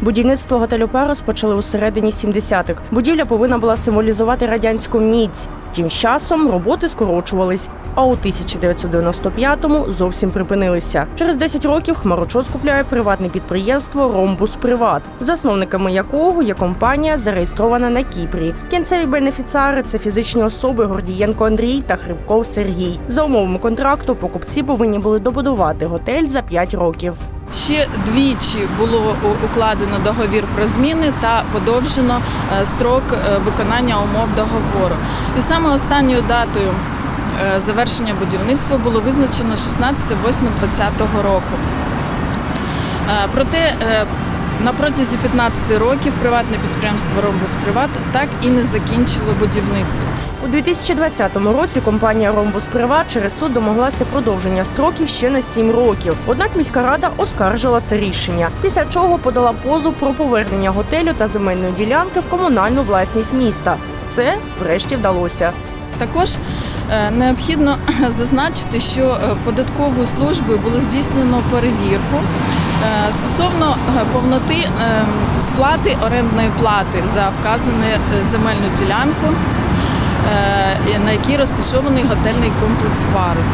Будівництво готелю Парус почали у середині 70-х. Будівля повинна була символізувати радянську міць. З часом роботи скорочувались. А у 1995-му зовсім припинилися. Через 10 років Хмарочос купляє приватне підприємство Ромбус Приват, засновниками якого є компанія, зареєстрована на Кіпрі. Кінцеві бенефіціари це фізичні особи Гордієнко Андрій та Хрипков Сергій. За умовами контракту покупці повинні були добудувати готель за 5 років. Ще двічі було укладено договір про зміни та подовжено е, строк е, виконання умов договору. І саме останньою датою е, завершення будівництва було визначено 16.08.2020 року. Проте на протязі 15 років приватне підприємство Ромбус Приват так і не закінчило будівництво. У 2020 році компанія Ромбус Приват через суд домоглася продовження строків ще на 7 років. Однак міська рада оскаржила це рішення, після чого подала позов про повернення готелю та земельної ділянки в комунальну власність міста. Це врешті вдалося. Також е, необхідно зазначити, що е, податковою службою було здійснено перевірку стосовно е, повноти е, сплати орендної плати за вказану е, земельну ділянку, е, на якій розташований готельний комплекс Парус.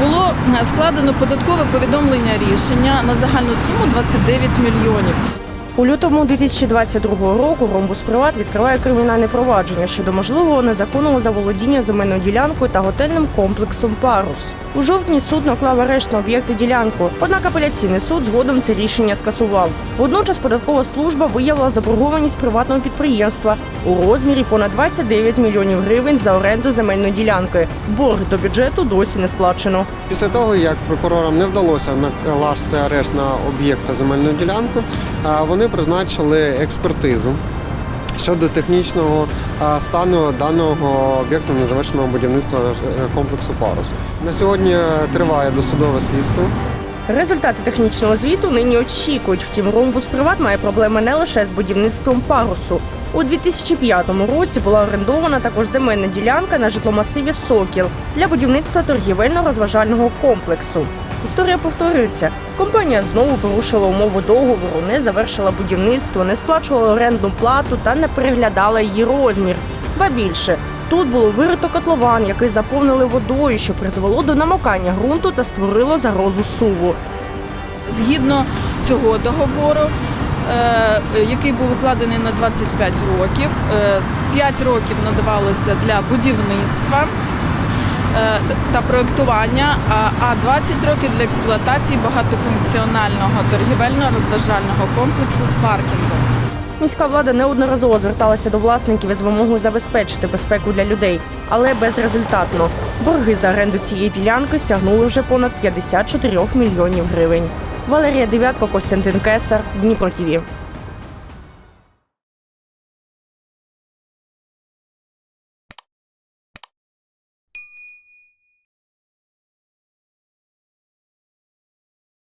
Було е, складено податкове повідомлення рішення на загальну суму 29 мільйонів. У лютому 2022 року Ромбус Приват відкриває кримінальне провадження щодо можливого незаконного заволодіння земельною ділянкою та готельним комплексом Парус. У жовтні суд наклав арешт на об'єкти ділянку, однак апеляційний суд згодом це рішення скасував. Водночас податкова служба виявила заборгованість приватного підприємства у розмірі понад 29 мільйонів гривень за оренду земельної ділянки. Борг до бюджету досі не сплачено. Після того, як прокурорам не вдалося накласти арешт на об'єкт та земельну ділянку, вони призначили експертизу щодо технічного стану даного об'єкту незавершеного будівництва е, комплексу Парус. На сьогодні е, триває досудове слідство. Результати технічного звіту нині очікують. Втім, Ромбус Приват має проблеми не лише з будівництвом парусу. У 2005 році була орендована також земельна ділянка на житломасиві Сокіл для будівництва торгівельно-розважального комплексу. Історія повторюється. Компанія знову порушила умови договору, не завершила будівництво, не сплачувала орендну плату та не переглядала її розмір. Ба більше, тут було вирито котлован, який заповнили водою, що призвело до намокання ґрунту та створило загрозу суву. Згідно цього договору, е, який був укладений на 25 років, 5 років надавалося для будівництва е, та проєктування, а- а 20 років для експлуатації багатофункціонального торгівельно-розважального комплексу з паркінгом. Міська влада неодноразово зверталася до власників із вимогою забезпечити безпеку для людей, але безрезультатно. Борги за оренду цієї ділянки сягнули вже понад 54 мільйонів гривень. Валерія Дев'ятко, Костянтин Кесар, Дніпро ТІВІ.